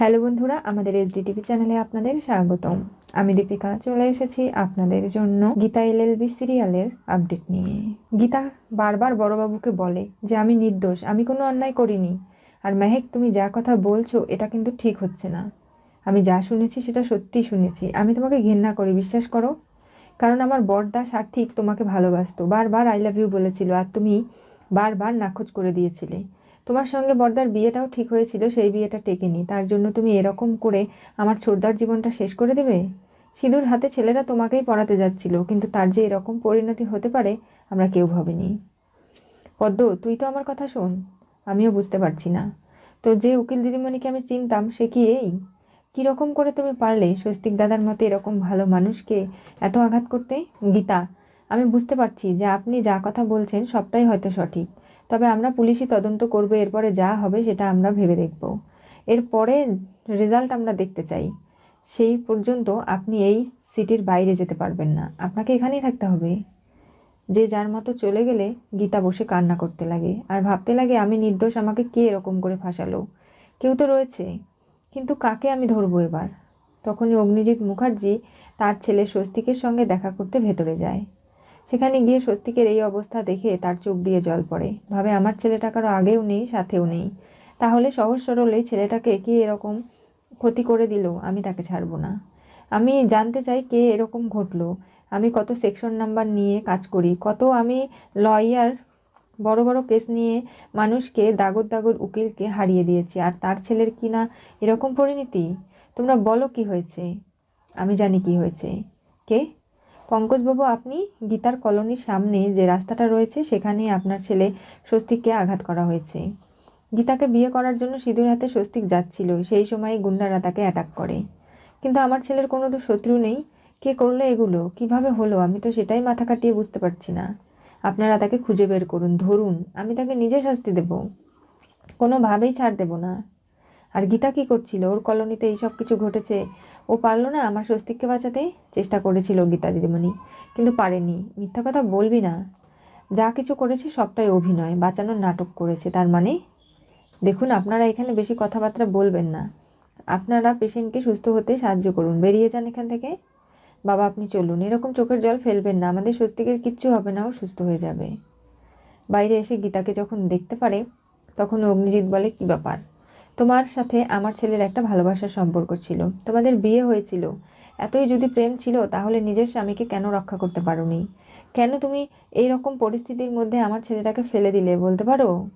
Hello বন্ধুরা, আমাদের SD TV চ্যানেলে আপনাদের স্বাগতম। আমি দীপিকা, চলে এসেছি আপনাদের জন্য গীতা এল এলএলবি সিরিয়ালের আপডেট নিয়ে। গীতা বারবার বড়বাবুকে বলে যে, আমি নির্দোষ, আমি কোনো অন্যায় করিনি। আর মেহেক, তুমি যা কথা বলছো, এটা কিন্তু ঠিক হচ্ছে না। আমি যা শুনেছি, সেটা সত্যিই শুনেছি। আমি তোমাকে ঘেন্না করি, বিশ্বাস করো? কারণ আমার বরদা সার্থিক তোমাকে ভালোবাসতো। বারবার আই লাভ ইউ বলেছিল আর তুমি বারবার নাকচ করে দিয়েছিলে। তোমার সঙ্গে বর্দার বিয়েটাও ঠিক হয়েছিল, সেই বিয়েটা টেকেনি। তার জন্য তুমি এরকম করে আমার ছোটদার জীবনটা শেষ করে দেবে? সিঁদুর হাতে ছেলেরা তোমাকেই পড়াতে যাচ্ছিল, কিন্তু তার যে এরকম পরিণতি হতে পারে, আমরা কেউ ভাবিনি। পদ্ম, তুই তো আমার কথা শোন, আমিও বুঝতে পারছি না। তো যে উকিল দিদিমণিকে আমি চিনতাম, সে কি এই? কীরকম করে তুমি পারলে স্বস্তিক দাদার মতে এরকম ভালো মানুষকে এত আঘাত করতে? গীতা, আমি বুঝতে পারছি যে আপনি যা কথা বলছেন সবটাই হয়তো সঠিক। তবে আমরা পুলিশি তদন্ত করব, এরপরে যা হবে সেটা আমরা ভেবে দেখব। এরপরে রেজাল্ট আমরা দেখতে চাই। সেই পর্যন্ত আপনি এই সিটির বাইরে যেতে পারবেন না। আপনাকে এখানেই থাকতে হবে। যে যার মতো চলে গেলে গীতা বসে কান্না করতে লাগে। আর ভাবতে লাগে, আমি নির্দোষ, আমাকে কে এরকম করে ফাঁসালো? কেউ তো রয়েছে। কিন্তু কাকে আমি ধরবো এবার? তখনই অগ্নিজিৎ মুখার্জি তার ছেলে স্বস্তিকের সঙ্গে দেখা করতে ভেতরে যায়। সেখানে গিয়ে স্বস্তিকের এই অবস্থা দেখে তার চোখ দিয়ে জল পড়ে। ভাবে, আমার ছেলেটা কারও আগেও নেই, সাথেও নেই। তাহলে সহজ সরল এই ছেলেটাকে কে এরকম ক্ষতি করে দিল? আমি তাকে ছাড়বো না। আমি জানতে চাই কে এরকম ঘটলো। আমি কত সেকশন নাম্বার নিয়ে কাজ করি। কত আমি লয়ার, বড় বড় কেস নিয়ে মানুষকে দাগর দাগর উকিলকে হারিয়ে দিয়েছি। আর তার ছেলের কি না এরকম পরিণতি? তোমরা বলো কি হয়েছে? আমি জানি কি হয়েছে। কে? পঙ্কজবাবু, আপনি গীতার কলোনির সামনে যে রাস্তাটা রয়েছে সেখানে আপনার ছেলে স্বস্তিককে আঘাত করা হয়েছে। গীতাকে বিয়ে করার জন্য সিঁদুর হাতে স্বস্তিক যাচ্ছিল, সেই সময় গুন্ডারা তাকে অ্যাটাক করে। কিন্তু আমার ছেলের কোনো তো শত্রু নেই। কে করল এগুলো? কীভাবে হলো? আমি তো সেটাই মাথা কাটিয়ে বুঝতে পারছি না। আপনারা তাকে খুঁজে বের করুন, ধরুন। আমি তাকে নিজে শাস্তি দেব। কোনোভাবেই ছাড় দেব না। আর গীতা কি করছিল? ওর কলোনিতে এইসব কিছু ঘটেছে? ও পারল না আমার স্বস্তিককে বাঁচাতে, চেষ্টা করেছিল গীতা দিদিমণি, কিন্তু পারেনি। মিথ্যা কথা বলবি না। যা কিছু করেছে সবটাই অভিনয়, বাঁচানোর নাটক করেছে। তার মানে? দেখুন, আপনারা এখানে বেশি কথাবার্তা বলবেন না। আপনারা পেশেন্টকে সুস্থ হতে সাহায্য করুন। বেরিয়ে যান এখান থেকে। বাবা, আপনি চলুন। এরকম চোখের জল ফেলবেন না। আমাদের স্বস্তিকের কিচ্ছু হবে না। ও সুস্থ হয়ে যাবে। বাইরে এসে গীতাকে যখন দেখতে পারে, তখন অগ্নিজিৎ বলে, কি ব্যাপার? তোমার সাথে আমার ছেলের একটা ভালোবাসার সম্পর্ক ছিল। তোমাদের বিয়ে হয়েছিল। এতই যদি প্রেম ছিল, তাহলে নিজের স্বামীকে কেন রক্ষা করতে পারোনি? কেন তুমি এই রকম পরিস্থিতির মধ্যে আমার ছেলেটাকে ফেলে দিলে, বলতে পারো?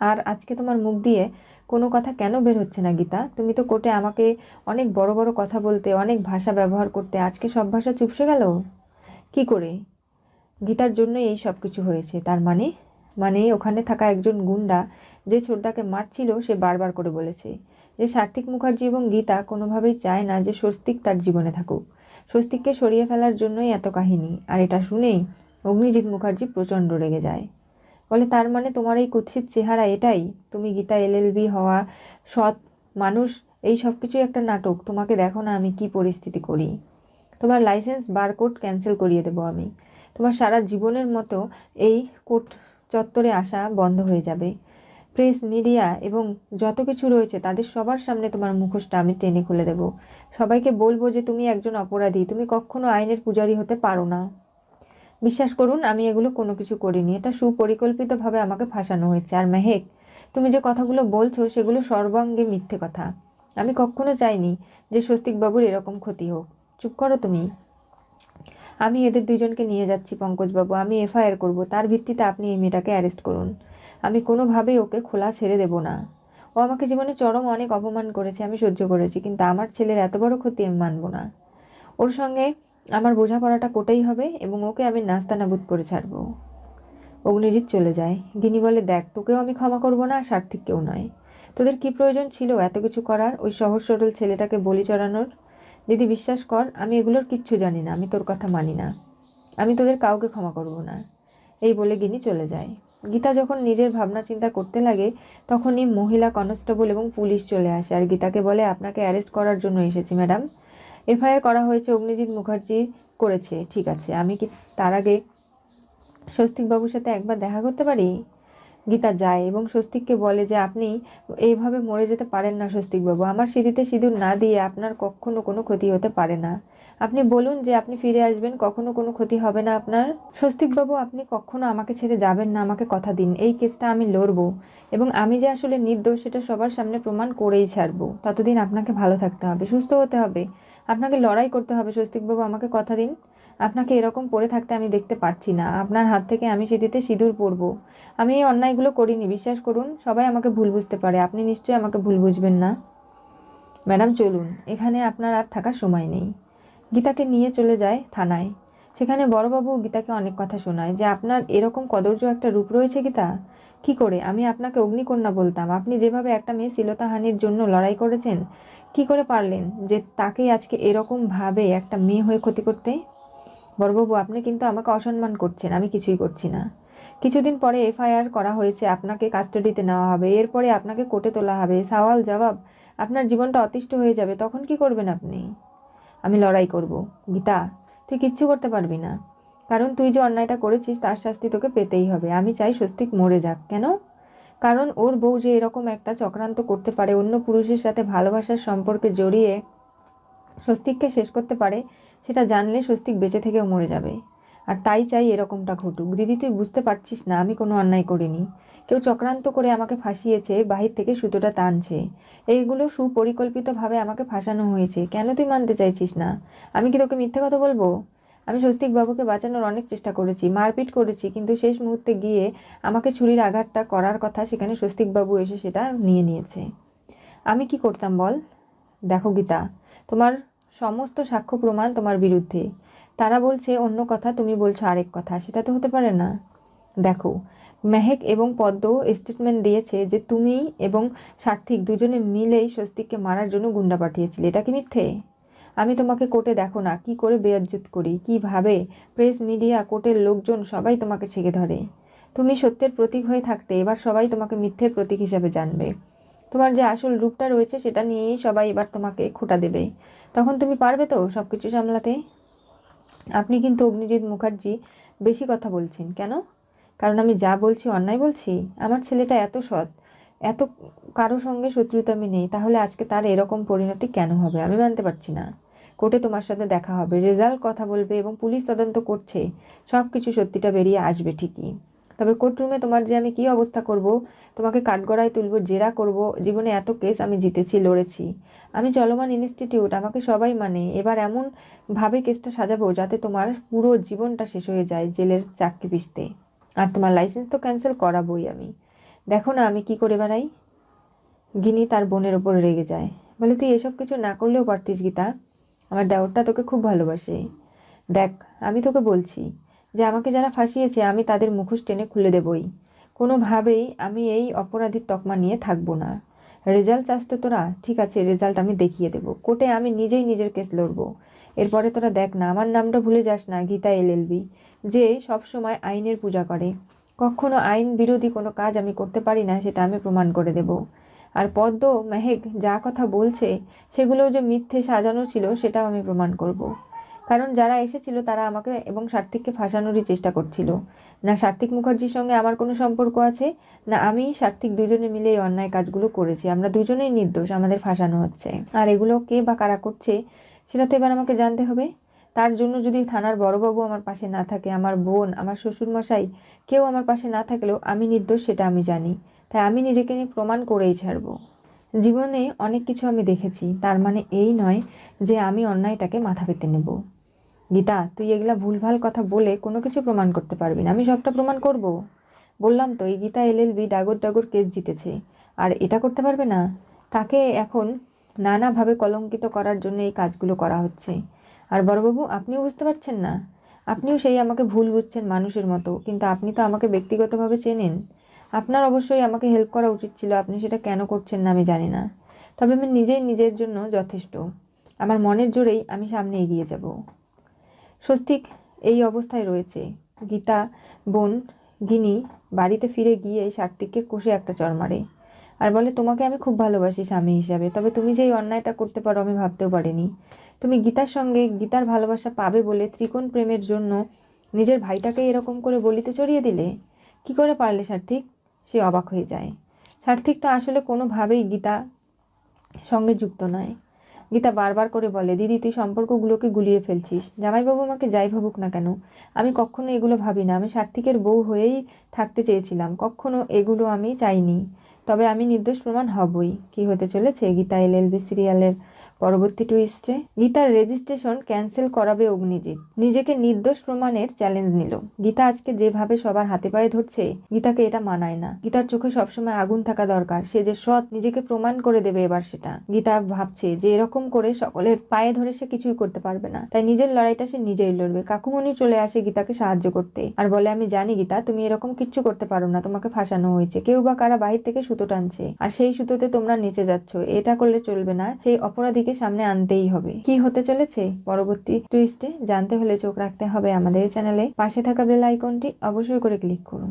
আর আজকে তোমার মুখ দিয়ে কোনো কথা কেন বের হচ্ছে না, গীতা? তুমি তো কোর্টে আমাকে অনেক বড় বড় কথা বলতে, অনেক ভাষা ব্যবহার করতে, আজকে সব ভাষা চুপসে গেল? কি করে? গীতার জন্য এই সব কিছু হয়েছে। তার মানে? মানে ওখানে থাকা একজন গুন্ডা যে ছোটদাকে মারছিল, সে বারবার করে বলেছে যে, সার্থিক মুখার্জি এবং গীতা কোনোভাবেই চায় না যে স্বস্তিক তার জীবনে থাকুক। স্বস্তিককে সরিয়ে ফেলার জন্যই এত কাহিনী। আর এটা শুনেই অগ্নিজিৎ মুখার্জি প্রচণ্ড রেগে যায়। বলে, তার মানে তোমার এই কুৎসিত চেহারা এটাই? তুমি গীতা এলএলবি হওয়া সৎ মানুষ, এই সব কিছুই একটা নাটক। তোমাকে দেখো না আমি কি পরিস্থিতি করি। তোমার লাইসেন্স, বারকোড ক্যান্সেল করিয়ে দেবো আমি। তোমার সারা জীবনের মতো এই কোর্ট চত্বরে আসা বন্ধ হয়ে যাবে। প্রেস, মিডিয়া এবং যত কিছু রয়েছে তাদের সবার সামনে তোমার মুখোশটা আমি টেনে খুলে দেব। সবাইকে বলব যে তুমি একজন অপরাধী, তুমি কখনো আইনের পূজারী হতে পারো না। বিশ্বাস করুন, আমি এগুলো কোনো কিছু করিনি। এটা সুপরিকল্পিতভাবে আমাকে ফাঁসানো হয়েছে। আর মেহেক, তুমি যে কথাগুলো বলছো সেগুলো সর্বাঙ্গে মিথ্যে কথা। আমি কখনো চাইনি যে স্বস্তিকবাবুর এরকম ক্ষতি হোক। চুপ করো তুমি। আমি এদের দুজনকে নিয়ে যাচ্ছি পঙ্কজবাবু। আমি এফআইআর করব। তার ভিত্তিতে আপনি এই মেয়েটাকে অ্যারেস্ট করুন। আমি কোনোভাবেই ওকে খোলা ছেড়ে দেব না। ও আমাকে জীবনে চরম অনেক অপমান করেছে, আমি সহ্য করেছি, কিন্তু আমার ছেলের এত বড় ক্ষতি আমি মানব না। ওর সঙ্গে আমার বোঝাপড়াটা কোটাই হবে এবং ওকে আমি নাস্তানাবুদ করে ছাড়বো। অগ্নিজিৎ চলে যায়। গিনি বলে, দেখ, তোকেও আমি ক্ষমা করব না, আর সার্থিককেও নয়। তোদের কি প্রয়োজন ছিল এত কিছু করার? ওই সহজ সরল ছেলেটাকে বলি চড়ানোর? দিদি, বিশ্বাস কর, আমি এগুলোর কিচ্ছু জানি না, আমি তোর কথা মানি না। আমি তোদের কাউকে ক্ষমা করব না। এই বলে গিনি চলে যায়। গীতা যখন নিজের ভাবনা চিন্তা করতে লাগে, তখনই মহিলা কনস্টেবল এবং পুলিশ চলে আসে। আর গীতাকে বলে, আপনাকে অ্যারেস্ট করার জন্য এসেছি, ম্যাডাম। এফআইআর করা হয়েছে, অগ্নিজিৎ মুখার্জি করেছে। ঠিক আছে, আমি কি তার আগে স্বস্তিকবাবুর সাথে একবার দেখা করতে পারি? গীতা যায় এবং স্বস্তিককে বলে যে, আপনি এইভাবে মরে যেতে পারেন না স্বস্তিকবাবু। আমার সিঁড়িতে সিঁদুর না দিয়ে আপনার কখনো কোনো ক্ষতি হতে পারে না। আপনি বলুন যে আপনি ফিরে আসবেন, কখনো কোনো ক্ষতি হবে না আপনার। স্বস্তিকবাবু, আপনি কখনো আমাকে ছেড়ে যাবেন না, আমাকে কথা দিন। এই কেসটা আমি লড়বো এবং আমি যে আসলে নির্দোষ, সেটা সবার সামনে প্রমাণ করেই ছাড়বো। ততদিন আপনাকে ভালো থাকতে হবে, সুস্থ হতে হবে। আপনাকে লড়াই করতে হবে, স্বস্তিকবাবু, আমাকে কথা দিন। আপনাকে এরকম পড়ে থাকতে আমি দেখতে পারছি না। আপনার হাত থেকে আমি সিঁথিতে সিঁদুর পরবো। আমি এই অন্যায়গুলো করিনি, বিশ্বাস করুন, সবাই আমাকে ভুল বুঝতে পারে। আপনি নিশ্চয়ই আমাকে ভুল বুঝবেন না। ম্যাডাম, চলুন। এখানে আপনার আর থাকার সময় নেই। গীতাকে নিয়ে চলে যায় থানায়। সেখানে বড়বাবু গীতাকে অনেক কথা শোনায় যে, আপনার এরকম কদর্য একটা রূপ রয়েছে গীতা? কি করে? আমি আপনাকে অগ্নিকন্যা বলতাম। আপনি যেভাবে একটা মেয়ে শ্লীলতাহানির জন্য লড়াই করেছেন, কি করে পারলেন যে তাকেই আজকে এরকম ভাবে একটা মেয়ে হয়ে ক্ষতি করতে? বড়বাবু, আপনি কিন্তু আমাকে অসম্মান করছেন। আমি কিছুই করছি না। কিছুদিন পরে এফআইআর করা হয়েছে। আপনাকে কাস্টাডিতে নেওয়া হবে। এরপরে আপনাকে কোর্টে তোলা হবে। সওয়াল জবাব আপনার জীবনটা অতিষ্ঠ হয়ে যাবে। তখন কি করবেন আপনি? আমি লড়াই করব। গীতা, তুই কিচ্ছু করতে পারবি না। কারণ তুই যে অন্যায়টা করেছিস, তার শাস্তি তোকে পেতেই হবে। আমি চাই স্বস্তিক মরে যাক। কেন? কারণ ওর বউ যে এরকম একটা চক্রান্ত করতে পারে, অন্য পুরুষের সাথে ভালোবাসার সম্পর্কে জড়িয়ে স্বস্তিককে শেষ করতে পারে, সেটা জানলে স্বস্তিক বেঁচে থেকেও মরে যাবে। আর তাই চাই এরকমটা ঘটুক। দিদি, তুই বুঝতে পারছিস না, আমি কোনো অন্যায় করিনি। কেউ চক্রান্ত করে আমাকে ফাঁসিয়েছে, বাহির থেকে সুতোটা টানছে। এইগুলো সুপরিকল্পিতভাবে আমাকে ফাঁসানো হয়েছে। কেন তুই মানতে চাইছিস না? আমি কি তোকে মিথ্যে কথা বলব? আমি স্বস্তিক বাবুকে বাঁচানোর অনেক চেষ্টা করেছি, মারপিট করেছি, কিন্তু শেষ মুহূর্তে গিয়ে আমাকে ছুরির আঘাতটা করার কথা সেখানে স্বস্তিক বাবু এসে সেটা নিয়ে নিয়েছে। আমি কি করতাম বল? দেখো গীতা, তোমার সমস্ত সাক্ষ্য প্রমাণ তোমার বিরুদ্ধে। তারা বলছে অন্য কথা, তুমি বলছো আরেক কথা, সেটা তো হতে পারে না। দেখো মেহেক এবং পদ্ম স্টেটমেন্ট দিয়েছে যে তুমি এবং সার্থিক দুজনে মিলেই স্বস্তিককে মারার জন্য গুন্ডা পাঠিয়েছিলে। এটা কি মিথ্যে? আমি তোমাকে কোর্টে দেখো না। কি করে বেয়াজ্জত করি? কীভাবে? প্রেস, মিডিয়া, কোর্টের লোকজন সবাই তোমাকে ছেড়ে ধরে। তুমি সত্যের প্রতীক হয়ে থাকতে এবার সবাই তোমাকে মিথ্যের প্রতীক হিসাবে জানবে। তোমার যে আসল রূপটা রয়েছে সেটা নিয়েই সবাই এবার তোমাকে খোটা দেবে। তখন তুমি পারবে তো সব কিছু সামলাতে? আপনি কিন্তু অগ্নিজিৎ মুখার্জি বেশি কথা বলছেন। কেন? কারণ আমি যা বলছি, অন্যায় বলছি? আমার ছেলেটা এত সৎ, এত কারও সঙ্গে শত্রুতা আমি নেই, তাহলে আজকে তার এরকম পরিণতি কেন হবে? আমি মানতে পারছি না। কোর্টে তোমার সাথে দেখা হবে, রেজাল্ট কথা বলবে এবং পুলিশ তদন্ত করছে। সব কিছু সত্যিটা বেরিয়ে আসবে ঠিকই। তবে কোর্টরুমে তোমার যে আমি কি অবস্থা করব, তোমাকে কাঠগড়ায় তুলব, জেরা করব, জীবনে এত কেস আমি জিতেছি, লড়েছি। আমি চলমান ইনস্টিটিউট, আমাকে সবাই মানে। এবার এমন ভাবে কেসটা সাজাবো যাতে তোমার পুরো জীবনটা শেষ হয়ে যায় জেলের চাকরি পিসতে আর তোমার লাইসেন্স তো ক্যান্সেল করাবোই আমি। দেখো না আমি কি করে বেড়াই? গিনি তার বোনের ওপর রেগে যায়। বলে, তুই এসব কিছু না করলেও পারতিস গীতা। আমার দেওরটা তোকে খুব ভালোবাসে। দেখ, আমি তোকে বলছি যে আমাকে যারা ফাঁসিয়েছে, আমি তাদের মুখোশ টেনে খুলে দেবই। কোনোভাবেই আমি এই অপরাধীর তকমা নিয়ে থাকব না। রেজাল্ট চাস তো তোরা? ঠিক আছে, রেজাল্ট আমি দেখিয়ে দেবো। কোর্টে আমি নিজেই নিজের কেস লড়বো। এরপরে তোরা দেখ না, আমার নামটা ভুলে যাস না, গীতা এলএলবি যে সব সময় আইনের পূজা করে। কখনো আইন বিরোধী কোনো কাজ আমি করতে পারি না, সেটা আমি প্রমাণ করে দেব। আর পদ্ম মেহেক যা কথা বলছে, সেগুলোও যে মিথ্যে সাজানো ছিল, সেটাও আমি প্রমাণ করব। কারণ যারা এসেছিল, তারা আমাকে এবং সার্থিককে ফাঁসানোরই চেষ্টা করছিল। না সার্থিক মুখার্জির সঙ্গে আমার কোনো সম্পর্ক আছে, না আমি সার্থিক দুজনে মিলে এই অন্যায় কাজগুলো করেছি। আমরা দুজনেই নির্দোষ, আমাদের ফাঁসানো হচ্ছে। আর এগুলো কে বা কারা করছে, সেটা তো এবার আমাকে জানতে হবে। তার জন্য যদি থানার বড়বাবু আমার পাশে না থাকে, আমার বোন, আমার শ্বশুরমশাই কেউ আমার পাশে না থাকলেও আমি নির্দোষ, সেটা আমি জানি। তাই আমি নিজেকে নিয়ে প্রমাণ করেই ছাড়ব। জীবনে অনেক কিছু আমি দেখেছি, তার মানে এই নয় যে আমি অন্যায়টাকে মাথা পেতে নেব। গীতা, তুই এগুলা ভুলভাল কথা বলে কোনো কিছু প্রমাণ করতে পারবি না। আমি সবটা প্রমাণ করব? বললাম তো, এই গীতা এলএলবি ডাগর ডাগর কেস জিতেছে। আর এটা করতে পারবে না? তাকে এখন নানাভাবে কলঙ্কিত করার জন্য এই কাজগুলো করা হচ্ছে। আর বড়বাবু, আপনিও বুঝতে পারছেন না। আপনিও সেই আমাকে ভুল বুঝছেন মানুষের মতো, কিন্তু আপনি তো আমাকে ব্যক্তিগতভাবে চেনেন। আপনার অবশ্যই আমাকে হেল্প করা উচিত ছিল, আপনি সেটা কেন করছেন না আমি জানি না। তবে আমি নিজেই নিজের জন্য যথেষ্ট। আমার মনের জোরেই আমি সামনে এগিয়ে যাব। স্বস্তিক এই অবস্থায় রয়েছে। গীতা, বোন, গিনি বাড়িতে ফিরে গিয়ে সার্থিককে কষে একটা চর মারে। আর বলে, তোমাকে আমি খুব ভালোবাসি স্বামী হিসাবে। তবে তুমি যে এই অন্যায়টা করতে পারো আমি ভাবতেও পারিনি। তুমি গীতার সঙ্গে গীতার ভালোবাসা পাবে বলে ত্রিকোণ প্রেমের জন্য নিজের ভাইটাকে এরকম করে বলিতে চড়িয়ে দিলে? কি করে পারলে সার্থিক? সে অবাক হয়ে যায়। সার্থিক তো আসলে কোনোভাবেই গীতা সঙ্গে যুক্ত নয়। গীতা বারবার করে বলে, দিদি, তুই সম্পর্কগুলোকে গুলিয়ে ফেলছিস। জামাইবাবু আমাকে যাই ভাবুক না কেন? আমি কখনো এগুলো ভাবি না। আমি সার্থিকের বউ হয়েই থাকতে চেয়েছিলাম। কখনো এগুলো আমি চাইনি। তবে আমি নির্দোষ প্রমাণ হবই। কি হতে চলেছে? গীতা এলএলবি সিরিয়ালের পরবর্তী টুইস্টে গীতার রেজিস্ট্রেশন ক্যান্সেল করাবে অগ্নিজিৎ। নিজেকে নির্দোষ প্রমাণের চ্যালেঞ্জ নিল। গীতা আজকে যেভাবে সবার হাতে পায়ে ধরছে, গীতাকে এটা মানায় না। গীতার চোখে সবসময় আগুন থাকা দরকার। সে যে সৎ, নিজেকে প্রমাণ করে দেবে এবার সেটা। গীতা ভাবছে যে এরকম করে সকলের পায়ে ধরে সে কিছুই করতে পারবে না। তাই নিজের লড়াইটা সে নিজেই লড়বে। কাকুমনি চলে আসে গীতাকে সাহায্য করতে। আর বলে, আমি জানি গীতা, তুমি এরকম কিচ্ছু করতে পারো না। তোমাকে ফাঁসানো হয়েছে। কেউ বা কারা বাহির থেকে সুতো টানছে। আর সেই সুতোতে তোমরা নিচে যাচ্ছ। এটা করলে চলবে না। সেই অপরাধীকে সামনে আনতেই হবে। কি হতে চলেছে? পরবর্তী টুইস্টে জানতে হলে চোখ রাখতে হবে আমাদের চ্যানেলে। পাশে থাকা বেল আইকনটি অবশ্যই করে ক্লিক করুন।